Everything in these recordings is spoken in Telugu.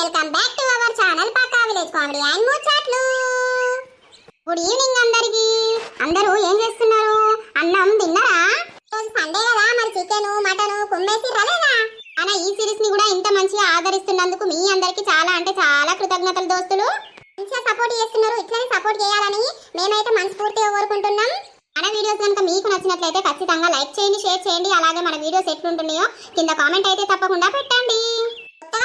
Welcome back to our channel Pakka village comedy and ముచ్చట్లు గుడ్ ఈవినింగ్ అందరికి. అందరూ ఏం చేస్తున్నారు? అన్నం తిన్నారా? రోజు సండే కదా మరి చికెన్ మటన్ కుమ్మేసి రాలేదా అలా ఈ సిరీస్ని కూడా ఇంత మంచిగా ఆదరిస్తున్నందుకు మీ అందరికి చాలా అంటే చాలా కృతజ్ఞతలు దోస్తులు. మంచిగా సపోర్ట్ చేస్తున్నారు ఇట్లనే సపోర్ట్ చేయాలని మేమైతే మనస్ఫూర్తిగా కోరుకుంటున్నాం. మన వీడియోస్ కనుక మీకు నచ్చినట్లయితే ఖచ్చితంగా లైక్ చేయండి షేర్ చేయండి అలాగే మన వీడియోస్ ఎట్లుంటున్నాయో కింద కామెంట్ అయితే తప్పకుండా పెట్టండి.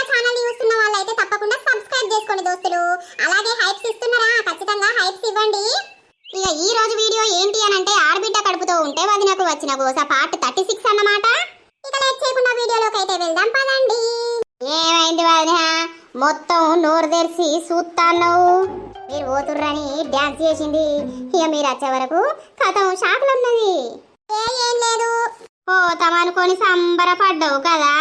ఛానల్ చూస్తున్న వాళ్ళైతే తప్పకుండా సబ్స్క్రైబ్ చేసుకోండి దోస్తులు. అలాగే హైప్స్ ఇస్తున్నారా? ఖచ్చితంగా హైప్స్ ఇవ్వండి. ఇక ఈ రోజు వీడియో ఏంటి అని అంటే ఆడబిడ్డ కడుపుతో ఉంటే వది నాకు వచ్చిన గోస పార్ట్ థర్టీ సిక్స్ అన్నమాట. ఇక లేట్ చేయకుండా వీడియోలోకి అయితే వెళ్దాం పదండి. ఏమైంది వదిన? మొత్తం నోరు తెరిచి చూస్తాను మీరు పోతుర్రని డ్యాన్స్ చేసింది. ఇక మీరు వచ్చే వరకు కథం షాక్లు ఉన్నది. ఏం లేదు. పోతామనుకొని సంబరపడ్డావు కదా.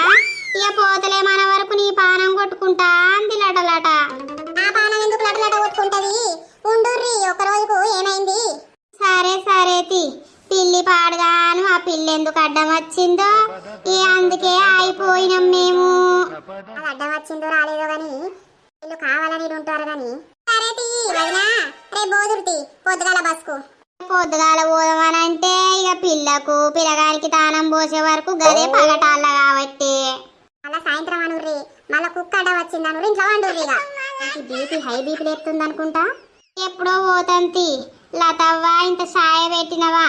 ఇక పోతలే మన వరకు నీ పానం కొట్టుకుంటా అంది లటలట. ఆ పానం ఎందుకు లటలట కొట్టుకుంటది? ఉండుర్రి ఒక రోజుకు ఏమైంది? సరే సరే తి. పిల్లి పాడగాను ఆ పిల్లి ఎందుకు అడ్డం వచ్చిందో? ఏ అందుకే అయిపోయినాం మేము. అది అడ్డం వచ్చిందో రాలేదో గాని వీళ్ళు కావాలని ఉంటారు గాని. సరే తీ వదినా రేపు బోదురుతి పొద్దుగాల బస్కు పొద్దుగాల పోదామనంటే ఇక పిల్లకు పిల్లగానికి తానం పోసే వరకు గదే పగటాల కాబట్టి. మళ్ళా సాయంత్రం అనుర్రి. మళ్ళా కుక్క అడ వచ్చింది అనుర్రి. ఇంట్లో వండుర్రి ఇక. బీపీ హై బీపీ లేపుతుంది అనుకుంటా? ఎప్పుడో పోతంతి. లతవ్వ ఇంత సాయ పెట్టినవా?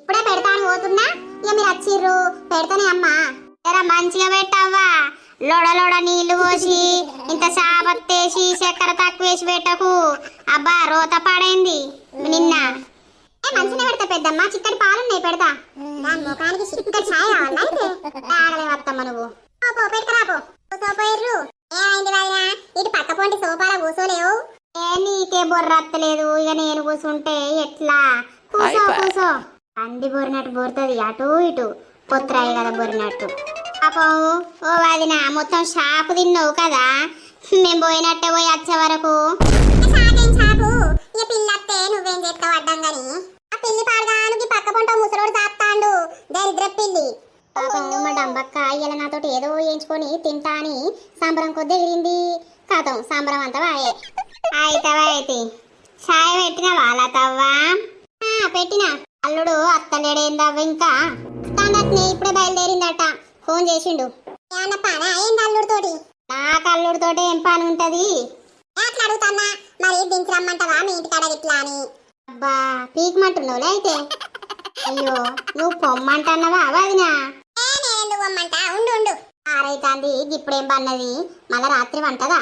ఇప్పుడే పెడతాను పోతున్నా. ఇక మీరు వచ్చిర్రు. పెడతానే అమ్మా. జర మంచిగా పెట్టవ్వా? లోడ లోడ నీళ్ళు పోసి ఇంత సాపత్తేసి చక్కెర తక్కువ వేసి పెట్టకు. అబ్బా రోత పాడైంది. నిన్న. ఏ మంచిగా పెడతా పెద్దమ్మా. చిక్కటి పాలున్నాయి పెడతా. దాని ముఖానికి చిక్కటి ఛాయ కావాలా అయితే? తాగలే వత్తమ్మ నువ్వు. పో, పో పెట్టుకురా పో. కూసోపోయిర్రు ఏమైంది వదినా? ఇటు పక్క పొంటి సోఫాల కూసోలేవు. ఏ నీకే బొర్రత్తలేదు ఇక నేను కూసుంటే ఎట్లా? కూసో కూసో. అంది బొరినట్టు బొరుతుంది. అటు ఇటు. పొత్రాయి కదా బొరినట్టు పాపం ఓ వదిన మొత్తం షాపు తిన్నావు కదా? మేము పోయినట్టే పోయి వచ్చే వరకు. షాకేం షాపు? ఇక పిల్లత్తే నువ్వేం చేస్తావు అడ్డం గాని ఆ పిల్లి పాడగానికి పక్క పొంట ముసలోడు తాత్తాండు దరిద్ర పిల్లి. పాపం మా డంబక్క ఇయ్యాల నాతోటి ఏదో వేయించుకొని తింటా అని సంబరం కొద్ది ఎగిరింది కథం సంబరం అంతా వాయే అయితవా అయితే చాయ్ పెట్టిన వాళ్ళతవ్వా పెట్టిన. అల్లుడు అత్తలేడేందవ్వ ఇంకా? తండట్నే ఇప్పుడే బయలుదేరిందట. ఫోన్ చేసిండు. ఏంది అల్లుడితోటి? నాకు అల్లుడితోటి ఏం పని ఉంటది? ఎట్లా అడుగుతాన్నా? మరి దించరమ్మంటావా మీ ఇంటికాడ ఇట్లా అని? అబ్బా పీకమంటున్నావులే అయితే. అయ్యో నువ్వు పొమ్మంటున్నావా వదినా? పొమ్మంటా ఉండు ఉండు. ఆరైతాంది ఇప్పుడేం పన్నది మళ్ళా రాత్రి వంటదా?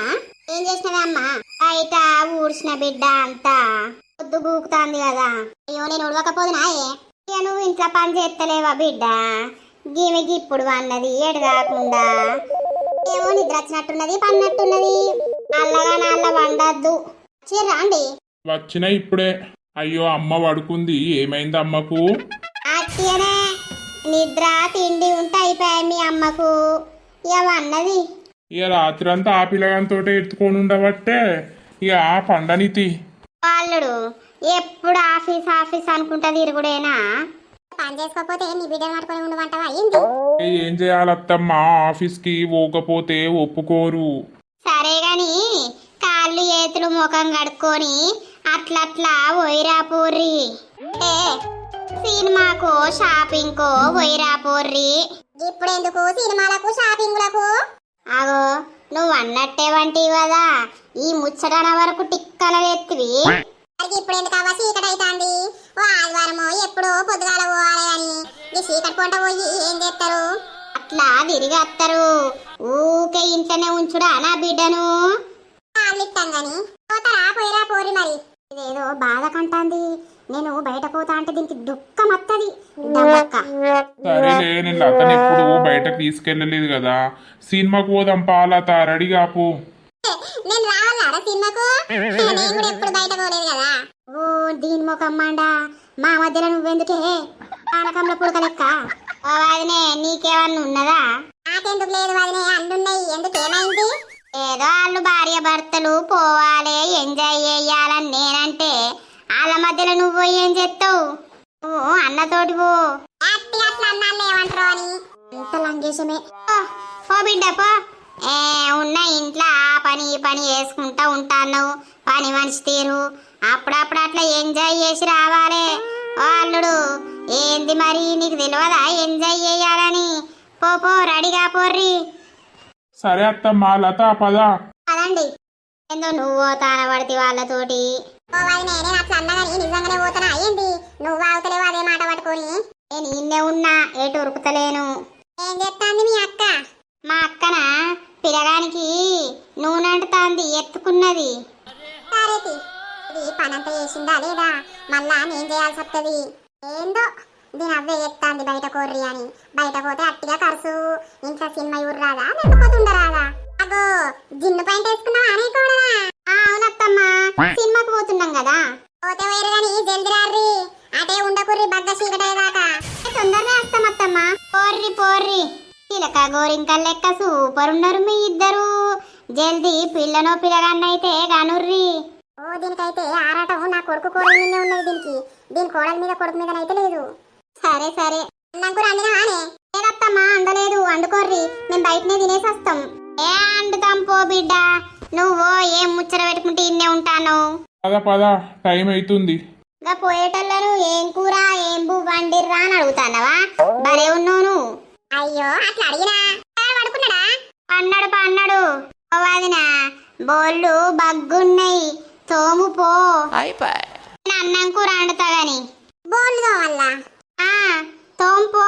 ఏం చేసినవే అమ్మా? బయట ఊడ్చిన బిడ్డ అంతా పొద్దు గూకుతాంది కదా. అయ్యో నేను ఉడవకపోదునా ఏ? ఇక నువ్వు ఇంట్లో పని చేస్తలేవా బిడ్డ? గీమెకి ఇప్పుడు అన్నది ఏడు కాకుండా ఏమో నిద్ర వచ్చినట్టున్నది పన్నట్టున్నది. అల్లగా నల్ల వండద్దు. చిర్రాండి వచ్చిన ఇప్పుడే. అయ్యో అమ్మ పడుకుంది. ఏమైంది అమ్మకు? అట్టిగానే నిద్ర తిండి ఉంటే అయిపోయాయి మీ అమ్మకు. ఇక అన్నది. ఇక రాత్రి అంతా ఆ పిల్లగానితో ఎత్తుకొని ఉండబట్టే ఇక ఆ పండనితి. వాళ్ళుడు ఎప్పుడు ఆఫీస్ ఆఫీస్ అనుకుంటా తిరుగుడేనా? పని చేసుకోకపోతే నీ బిడ్డ పట్టుకొని ఉండమంటావా? ఏంది? ఏ చేయాలత్తమ్మా? ఆఫీస్కి పోకపోతే ఒప్పుకోరు. సరే గాని కాళ్ళు చేతులు ముఖం కడుక్కొని అట్లట్లా పోయిరా పోర్రి. ఏ సినిమాకో షాపింగ్కో పోయిరా పోర్రి. ఇప్పుడెందుకు సినిమాలకు షాపింగ్లకు? అగో నువ్వు అన్నట్టే వంటివి కదా. ఈ ముచ్చటన వరకు టిక్కల ఎత్తివి ఇప్పుడు ఎందుకు అవ్వ చీకటి అవుతుంది ఓ ఆదివారమో ఎప్పుడో పొద్దుగాల పోవాలి అని. ఈ చీకటి పొంట పోయి ఏం చేస్తారు అట్లా తిరిగి వస్తారు ఊకే ఇంట్లోనే ఉంచుడా నా బిడ్డను? కాళ్ళిస్తాం గాని పోతారా పోయిరా పోరి మరి. ఇదేదో బాధ కంటాంది. నేను బయట పోతా అంటే దీనికి దుఃఖం దమ్మక్క. సరేలే నేను లతని ఎప్పుడు బయటకు తీసుకెళ్ళలేదు కదా. సినిమాకు పోదాం పాలత రెడీ కాపు నేను రావాలా? సినిమాకు? నేను కూడా ఎప్పుడు బయట పోలేదు కదా. ఓ దీని మా మధ్యలో నువ్వెందుకే? పానకంలో పుడక లెక్క. ఓ వదినే నీకేమన్నా ఉన్నదా? నాకెందుకు లేదు వదినే అల్లున్నాయి ఎందుకు ఏమైంది? ఏదో వాళ్ళు భార్య భర్తలు పోవాలి ఎంజాయ్ చేయాలని నేనంటే వాళ్ళ మధ్యలో నువ్వు పోయి ఏం చేస్తావు? నువ్వు అన్నతోటి పో. ఇంత లంగేశమే. పో, పో బిడ్డ పో. ఏ ఉన్న ఇంట్లో పని చేసుకుంటా ఉంటాను పని మనిషి తీరు. అప్పుడప్పుడు అట్లా ఎంజాయ్ చేసి రావాలి. ఓ అల్లుడు ఏంది మరి? నీకు తెలియదా ఎంజాయ్ చేయాలని? పో పో రెడీగా పోర్రి. సరే అత్తమ్మ లత పద. అదండి ఏందో నువ్వు తానబడితే వాళ్ళతోటి. నేనే అట్లా అన్నగాని నిజంగానే పోతానా ఏంది నువ్వు ఆగుతలేవు అదే మాట పట్టుకొని. నేను ఇన్నే ఉన్నా ఎటు ఉరుకుతలేను. ఏం చెప్తాంది మీ అక్క? మా అక్కన? పిల్లగానికి నూనె అంటుతాంది ఎత్తుకున్నది. ఇది పనంతా చేసిందా లేదా? మళ్ళా నేను చేయాల్సి వస్తుంది ఏందో? దీని అవ్వే ఎత్తాంది బయట కొర్రి అని. బయట పోతే అట్టిగా ఖర్చు ఇంట్లో సినిమా ఊరు రాదా లేకపోతే ఉండరాదా? గోరింకల్ లెక్క సూపర్ ఉన్నారు మీ ఇద్దరు. జల్దీ పిల్లనో పిల్లగాన్నైతే గానుర్రి. ఓ దీనికైతే ఆరాటం. నా కొడుకు కోడల మీదే ఉన్నది దీనికి. దీని కోడల మీద కొడుకు మీద అయితే లేదు. సరే సరే. అండినా ఆనే లేదత్తమ్మా అందలేదు. వండుకోర్రి. మేము బయటనే తినేసి వస్తాం. ఏ అండుతాం పో బిడ్డ. నువ్వు ఏం ముచ్చట పెట్టుకుంటే ఇన్నే ఉంటాను? పద పద. టైం అవుతుంది ఇంకా పోయేటోళ్ళను ఏం కూర ఏం బు వండిర్రా అని అడుగుతానవా భలే ఉన్నాను అయ్యో అట్లా అడిగినా? పన్నాడు పన్నాడు. ఓ వదినా బోళ్ళు బగ్గున్నాయి. తోము పో. నేను అన్నం కూర వండుతా గాని. బోళ్ళు తోమల్లా? ఆ తోము పో.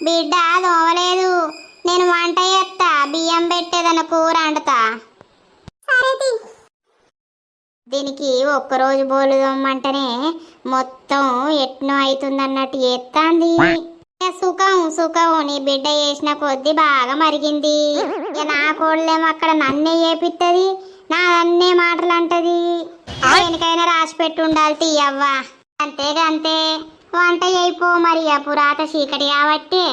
బిడ్డ తోమలేదు. నేను వంట చేస్తా బియ్యం పెట్టేదన్న కూర వండుతా. దీనికి ఒక్కరోజు బోలు తోమ్మంటేనే మొత్తం ఎట్నో అవుతుందన్నట్టు ఎత్తాంది సుఖం సుఖం. నీ బిడ్డ చేసిన కొద్ది బాగా మరిగింది. నా కోళ్ళేమో అక్కడ నన్నే చేపిత్తది నా అన్నే మాటలు అంటది దేనికైనా రాసి పెట్టి ఉండాలి తీయవ్వ అంతేగా అంతే. వంట అయిపో మరి ఆ పురాత చీకటి కాబట్టి.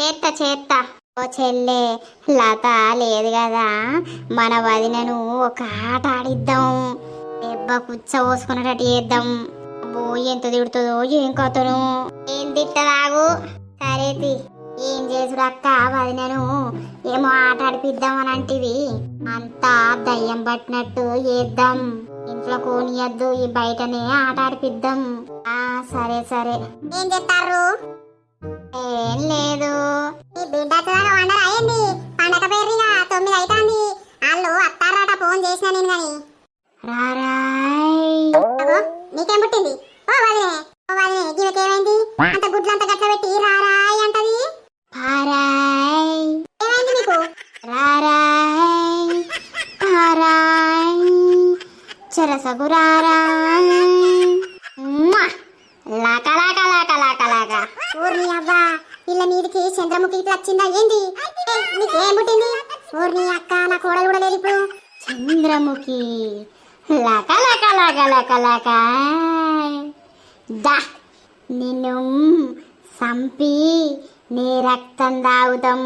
చేత్త చేత్త. ఓ చెల్లె లత లేదు కదా. మన వదినను ఒక ఆట ఆడిద్దాం. దెబ్బ కుచ్చ పోసుకున్నట్టు చేద్దాం. అబ్బో ఎంత తిడుతుందో ఏం కథను. ఏం తిట్టరాగు? సరే ఏం చేసుడు అక్క? నేను. ఏమో ఆట ఆడిపిద్దాం అని అంటివి. అంతా దయ్యం పట్టినట్టు చేద్దాం. ఇంట్లో కోనియద్దు. ఈ బయటనే ఆట ఆడిపిద్దాం. ఆ సరే సరే. ఏం చెప్తారు ఏం లేదు. ఈ బిడ్డ వండర్ తొమ్మిది అవుతుంది వాళ్ళు అత్తారట ఫోన్ చేసిన నేను కానీ రారాయ్ అగో, నీకేం పుట్టింది ఓ వదిలే ఓ వదిలే జీవకేమైంది అంత గుడ్లంత గట్ల పెట్టి రారాయ్ అంటది పారాయ్ ఏమైంది నీకు రారాయ్ పారాయ్ చెరసగు రారాయ్ ఉమ్మా. లాక లాక లాక లాక లాక ఊర్ని అవ్వా ఇళ్ళ మీదికి చంద్రముఖి ఇట్లా వచ్చిందా ఏంది ఏయ్, పుట్టింది ఊర్ని అక్క నా కోడలు కూడా లేదు ఇప్పుడు. చంద్రముఖి. లక లక లక లక లక. దా నిన్ను సంపి నీ రక్తం దాగుతాం.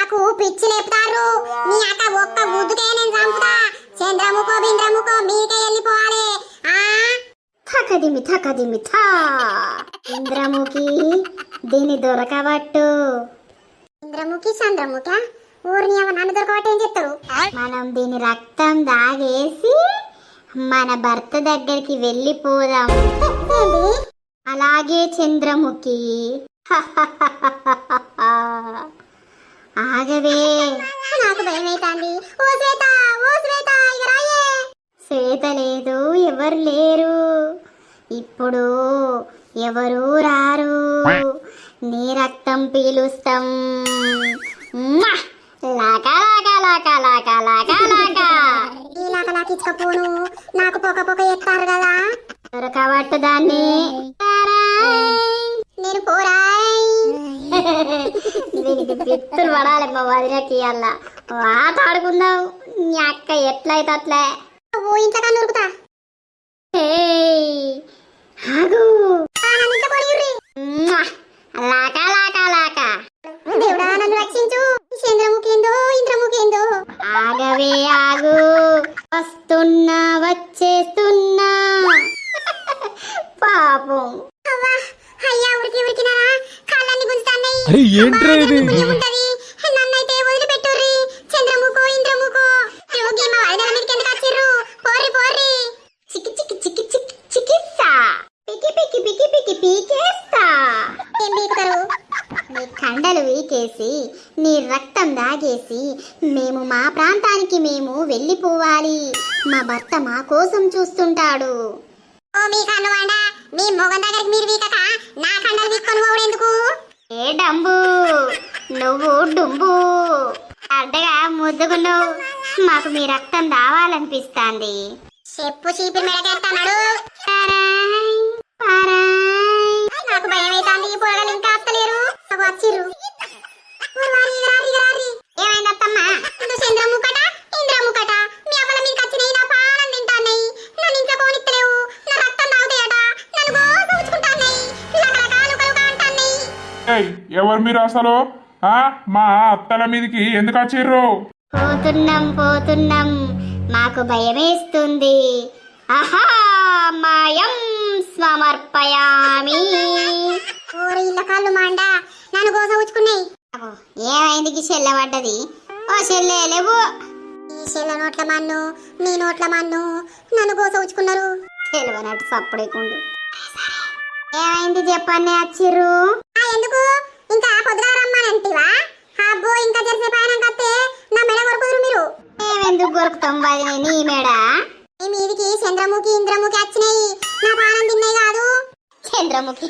నాకు పిచ్చి లేపుతారు. నీ అక్క ఒక్క ముద్దుకే నేను చంపుతా. చంద్రముఖో బింద్రముఖో మీకే వెళ్ళిపోవాలి. థకదిమి థకదిమి థా. ఇంద్రముఖి దీన్ని దొరకబట్టు ఇంద్రముఖి చంద్రముఖ ఊరిని ఏమో నన్ను దొరకబట్టి ఏం చెప్తారు మనం దీని రక్తం దాగేసి మన భర్త దగ్గరికి వెళ్ళిపోదాం. అలాగే చంద్రముఖి. ఆగవే. నాకు భయం అవుతుంది ఓ శ్వేత ఓ శ్వేత శ్వేత లేదు ఎవరు లేరు. ఇప్పుడు ఎవరు రారు నీ రక్తం పీలుస్తాం. మ్మా! లాక లాక లాక లాక లాక లాక. ఈ లాక లాక ఇచ్చకపోను. నాకు పొక పొక ఎత్తారు కదా. దొరకబట్టు దాన్ని. నేను పోరాయ్. దీనికి పిత్తులు పడాలి మా వదినకి అలా ఆడుకుందాం. నీ అక్క ఎట్లయితే అట్లే ఓ ఇంట్లో ఆగు. మ్మా! లాక లాక లాక దేవుడా నన్ను రక్షించు. చంద్రముఖి ఏందో ఇంద్రముఖి ఏందో ఆగవే ఆగు. వస్తున్నా వచ్చేస్తున్నా. పాపం. అవ్వా అయ్యా కాళ్ళన్ని గుంజుతాన్నాయి. అరే ఏంట్రా ఇది ఏముంటది నన్నైతే వదిలిపెట్టుర్రి చంద్రముఖో ఇంద్రముఖో యోగి మా వదిన మీదకి ఎందుకు వచ్చిర్రు పోర్రి పోర్రి చిక్కి చిక్కి చిక్కి చిక్కి చికిత్స పికి పికి పికి పికి పీకేస్తా ఏం పీకుతారు నీ వీకేసి నీ రక్తం దాగేసి మేము మా ప్రాంతానికి మేము వెళ్ళిపోవాలి. మా భర్త మా కోసం చూస్తుంటాడు. ఓ మీ కన్ను వాడ? మీ మొగం దగ్గరికి మీరు వీకక? నా కండలు వీక్కొని పోవడం ఎందుకు? ఏ డంబు? నువ్వు డుంబు. అడ్డగా ముద్దుకున్నావు మాకు మీ రక్తం దావాలనిపిస్తాంది. చెప్పు చీపిరి మెడకెడతాడు నాకు భయం అవుతుంది ఈ పొరగలు ఇంకా నాకు వచ్చిర్రు. ఎవరు మీరు అసలు? ఆ? మా అత్తల మీదకి ఎందుకు వచ్చిర్రు? పోతున్నాం పోతున్నాం. మాకు భయమేస్తుంది. ఆహా! మాయం సమర్పయామి. ఓరి ఇళ్ళ కాళ్ళు మాండ నన్ను గోస ఉచ్చుకున్నాయి ఏమైంది చెల్లె పడ్డది ఓ చెల్లె లేవు. ఈ చెల్లె నోట్ల మన్ను నీ నోట్ల మన్ను నన్ను గోస ఉచ్చుకున్నారు తెలివనట్టు సప్పుడేకుండు. ఏమైంది చెప్పండి వచ్చిర్రు ఎందుకు ఇంకా పొద్దుగా రమ్మానంటివా అబ్బో ఇంకా చేసే పైన కత్తే నా మెడ కొరుకుదురు మీరు కొరుకుతాం వదిన నీ మెడ ఈ మీదికి చంద్రముఖి ఇంద్రముఖి వచ్చినాయి. నా పానం తిన్నాయి కాదు. చంద్రముఖి?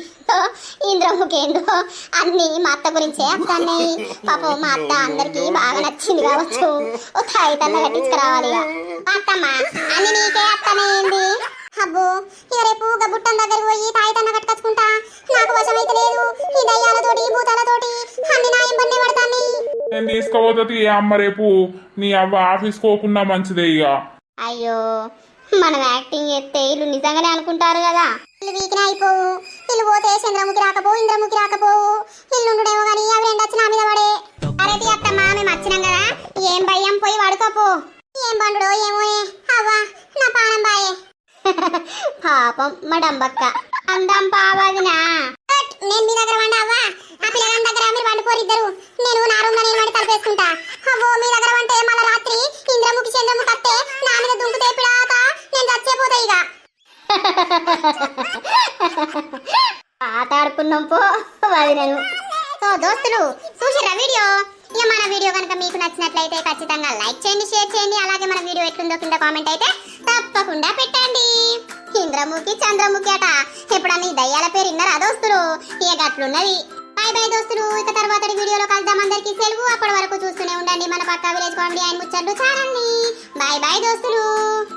ఇంద్రముఖి ఏందో? అన్ని మా అత్త గురించే వస్తున్నాయి పాపం మా అత్త అందరికి బాగా నచ్చింది కావచ్చు. ఓ తాయితన్న కట్టించుకురావాలి ఇక. మా అత్తమ్మ అన్ని నీకే అత్తనేంది అబ్బో ఇక రేపు గబుట్టం దగ్గరికి పోయి నేను తీసుకోబోతుంది అమ్మ రేపు నీ అవ్వ ఆఫీస్ పోకుండా మంచిదే ఇక. అయ్యో మనం యాక్టింగ్ చేస్తే వీళ్ళు నిజంగానే అనుకుంటారు కదా. వీళ్ళు వీకిన అయిపోవు. వీళ్ళు పోతే చంద్రముఖి రాకపోవు ఇంద్రముఖి రాకపోవు. వీళ్ళు ఉండడేమో కానీ అవి రెండు వచ్చి నా మీద పడే. అరే తీ అత్తమ్మా మేము వచ్చినాం కదా. ఏం భయం? పోయి పడుకోపో ఏం పండుడో ఏమో. అవ్వా నా పానం బాయే. పాపం మా డంబక్క. అందం పావదినా. నేను మీ దగ్గర వండ అవ్వా ఆ పిల్లగాని దగ్గర మీరు వండుకోరు ఇద్దరు. నేను నా రూమ్లో నేను వండి తలపేసుకుంటా అవ్వో మీ దగ్గర వంటే మళ్ళీ రాత్రి ఇంద్రముఖి చంద్రముఖి అత్తే నా మీద దుంకుతే పిడాత నేను చచ్చేపోతా ఇక. ఆటాడుకున్నాం పో వదినను సో దోస్తులు చూసిరా వీడియో? ఇక మన వీడియో కనుక మీకు నచ్చినట్లయితే ఖచ్చితంగా లైక్ చేయండి షేర్ చేయండి. అలాగే మన వీడియో ఎట్లుందో కింద కామెంట్ అయితే తప్పకుండా పెట్టండి. ఇంద్రముఖి చంద్రముఖి అట. ఎప్పుడన్నా ఈ దయ్యాల పేరు ఇన్నరా దోస్తులు? ఇక గట్లున్నది. బాయ్ బాయ్ దోస్తులు. ఇక తర్వాత వీడియోలో కలుద్దాం అందరికీ. సెలవు అప్పటి వరకు చూస్తూనే ఉండండి. మన పక్క విలేజ్ కామెడీ ఆయన ముచ్చట్లు చాలండి. ని బాయ్ బాయ్ దోస్తులు.